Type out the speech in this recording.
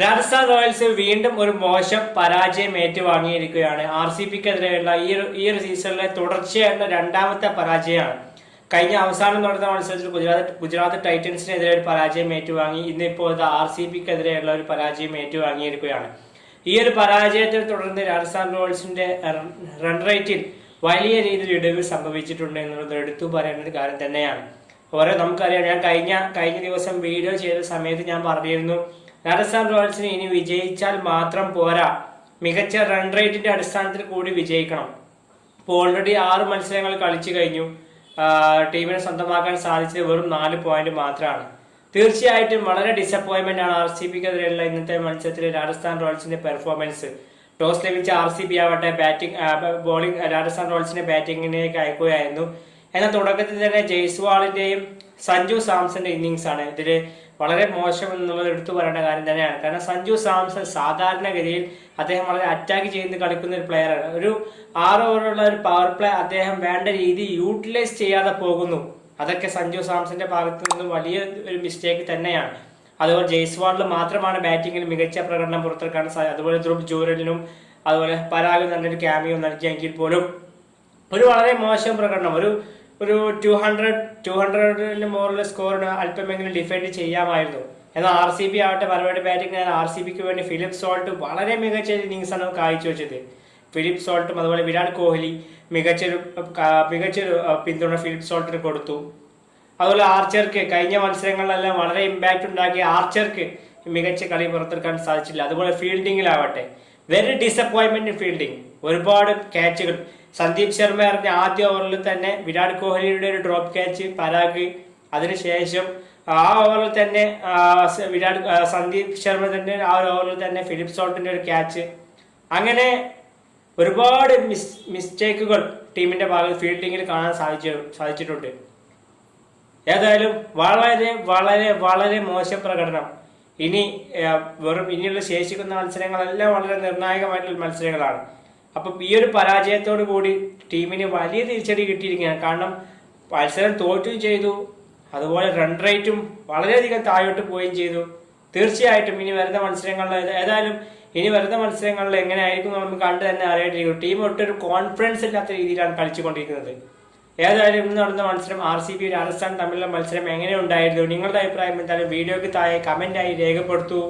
Rajasthan Royals വീണ്ടും ഒരു മോശം പരാജയം ഏറ്റുവാങ്ങിയിരിക്കുകയാണ് ആർ സി പിക്കെതിരെയുള്ള ഈ ഒരു ഈ ഒരു സീസണിലെ തുടർച്ചയായിട്ടുള്ള രണ്ടാമത്തെ പരാജയമാണ്. കഴിഞ്ഞ അവസാനം നടന്ന മത്സരത്തിൽ ഗുജറാത്ത് ഗുജറാത്ത് ടൈറ്റൻസിനെതിരെ ഒരു പരാജയം ഏറ്റുവാങ്ങി ഇന്നിപ്പോൾ ഇത് ആർ സി പിക്കെതിരെയുള്ള ഒരു പരാജയം ഏറ്റുവാങ്ങിയിരിക്കുകയാണ് ഈ ഒരു പരാജയത്തെ തുടർന്ന് രാജസ്ഥാൻ റോയൽസിന്റെ റൺ റേറ്റിൽ വലിയ രീതിയിൽ ഇടിവ് സംഭവിച്ചിട്ടുണ്ട് എന്നുള്ളത് എടുത്തു പറയേണ്ട ഒരു കാര്യം തന്നെയാണ്. ഓരോ നമുക്കറിയാം ഞാൻ കഴിഞ്ഞ കഴിഞ്ഞ ദിവസം വീഡിയോ ചെയ്ത സമയത്ത് ഞാൻ പറഞ്ഞിരുന്നു രാജസ്ഥാൻ റോയൽസിന് ഇനി വിജയിച്ചാൽ മാത്രം പോരാ. മികച്ച റൺ റേറ്റിന്റെ അടിസ്ഥാനത്തിൽ കൂടി വിജയിക്കണം. ഇപ്പോൾ ഓൾറെഡി ആറ് മത്സരങ്ങൾ കളിച്ചു കഴിഞ്ഞു. ടീമിനെ സ്വന്തമാക്കാൻ സാധിച്ചത് വെറും നാല് പോയിന്റ് മാത്രമാണ്. തീർച്ചയായിട്ടും വളരെ ഡിസപ്പോയിന്റ്മെന്റ് ആണ് ആർ സി ബിക്കെതിരെയുള്ള ഇന്നത്തെ മത്സരത്തിൽ രാജസ്ഥാൻ റോയൽസിന്റെ പെർഫോമൻസ് ടോസ് ലഭിച്ച ആർ സി ബി ആവട്ടെ ബാറ്റിംഗ് ബോളിംഗ് രാജസ്ഥാൻ റോയൽസിന്റെ ബാറ്റിംഗിലേക്ക് അയക്കുകയായിരുന്നു എന്നാൽ തുടക്കത്തിൽ തന്നെ ജയ്സ്വാളിന്റെയും സഞ്ജു സാംസന്റെ ഇന്നിങ്സ് ആണ്. ഇതിൽ വളരെ മോശം എന്നുള്ളത് എടുത്തു പറയേണ്ട കാര്യം തന്നെയാണ്. കാരണം സഞ്ജു സാംസൺ സാധാരണഗതിയിൽ അദ്ദേഹം വളരെ അറ്റാക്ക് ചെയ്ത് കളിക്കുന്ന ഒരു പ്ലെയറാണ് ഒരു ആറ് ഓവറുള്ള ഒരു പവർ പ്ലേ അദ്ദേഹം വേണ്ട രീതി യൂട്ടിലൈസ് ചെയ്യാതെ പോകുന്നു. അതൊക്കെ സഞ്ജു സാംസന്റെ ഭാഗത്തു നിന്ന് വലിയ ഒരു മിസ്റ്റേക്ക് തന്നെയാണ്. അതുപോലെ ജയ്സ്വാളിൽ മാത്രമാണ് ബാറ്റിങ്ങിൽ മികച്ച പ്രകടനം പുറത്തെടുക്കാൻ സാധിച്ചത് അതുപോലെ ധ്രുവ് ജൂരലിനും അതുപോലെ പരാഗ് നല്ലൊരു ക്യാമിയോ നൽകിയെങ്കിൽ പോലും ഒരു വളരെ മോശം പ്രകടനം. ഒരു ഒരു ടു ഹൺഡ്രഡ് ടു ഹൺഡ്രഡിന് മോറുള്ള സ്കോറിന് അല്പമെങ്കിലും ഡിഫെൻഡ് ചെയ്യാമായിരുന്നു. എന്നാൽ ആർ സി ബി ആവട്ടെ മറുപടി ബാറ്റിംഗ് ആർ സി ബിക്ക് വേണ്ടി ഫിലിപ്പ് സോൾട്ട് വളരെ മികച്ച ഇന്നിങ്സ് ആണ് കാഴ്ചവെച്ചത് ഫിലിപ്പ് സോൾട്ടും അതുപോലെ വിരാട് കോഹ്ലി മികച്ചൊരു മികച്ചൊരു പിന്തുണ ഫിലിപ്പ് സോൾട്ടിന് കൊടുത്തു. അതുപോലെ ആർച്ചർക്ക് കഴിഞ്ഞ മത്സരങ്ങളിലെല്ലാം വളരെ ഇമ്പാക്റ്റ് ഉണ്ടാക്കി ആർച്ചർക്ക് മികച്ച കളി പുറത്തെടുക്കാൻ സാധിച്ചില്ല. അതുപോലെ ഫീൽഡിങ്ങിലാവട്ടെ വെരി ഡിസപ്പോയിൻമെന്റ് ഫീൽഡിംഗ് ഒരുപാട് ക്യാച്ചുകൾ സന്ദീപ് ശർമ്മ എറിഞ്ഞ ആദ്യ ഓവറിൽ തന്നെ വിരാട് കോഹ്ലിയുടെ ഒരു ഡ്രോപ്പ് ക്യാച്ച് പരാഗ്. അതിനുശേഷം ആ ഓവറിൽ തന്നെ വിരാട് സന്ദീപ് ശർമ്മ തന്നെ ആ ഒരു ഓവറിൽ തന്നെ ഫിലിപ്പ് സോൾട്ടിന്റെ ഒരു ക്യാച്ച് അങ്ങനെ ഒരുപാട് മിസ് മിസ്റ്റേക്കുകൾ ടീമിന്റെ ഭാഗത്ത് ഫീൽഡിങ്ങിൽ കാണാൻ സാധിച്ചു സാധിച്ചിട്ടുണ്ട്. ഏതായാലും വളരെ വളരെ വളരെ മോശം പ്രകടനം. ഇനി വെറും ഇനിയുള്ള ശേഷിക്കുന്ന മത്സരങ്ങളെല്ലാം വളരെ നിർണായകമായിട്ടുള്ള മത്സരങ്ങളാണ്. അപ്പം ഈ ഒരു പരാജയത്തോടു കൂടി ടീമിന് വലിയ തിരിച്ചടി കിട്ടിയിരിക്കുകയാണ്. കാരണം മത്സരം തോറ്റും ചെയ്തു അതുപോലെ റൺ റേറ്റും വളരെയധികം താഴോട്ട് പോവുകയും ചെയ്തു. തീർച്ചയായിട്ടും ഇനി വരുന്ന മത്സരങ്ങളിൽ ഏത- ഏതായാലും ഇനി വരുന്ന മത്സരങ്ങളിൽ എങ്ങനെയായിരിക്കും നമുക്ക് കണ്ടു തന്നെ അറിയേണ്ടിയിരിക്കും ടീം ഒട്ടൊരു കോൺഫിഡൻസ് ഇല്ലാത്ത രീതിയിലാണ് കളിച്ചുകൊണ്ടിരിക്കുന്നത്. ഏതായാലും ഇന്ന് നടന്ന മത്സരം ആർ സി ബി രാജസ്ഥാൻ തമ്മിലുള്ള മത്സരം എങ്ങനെ ഉണ്ടായിരുന്നു നിങ്ങളുടെ അഭിപ്രായം എന്തായാലും വീഡിയോക്ക് താഴെ കമന്റായി രേഖപ്പെടുത്തൂ.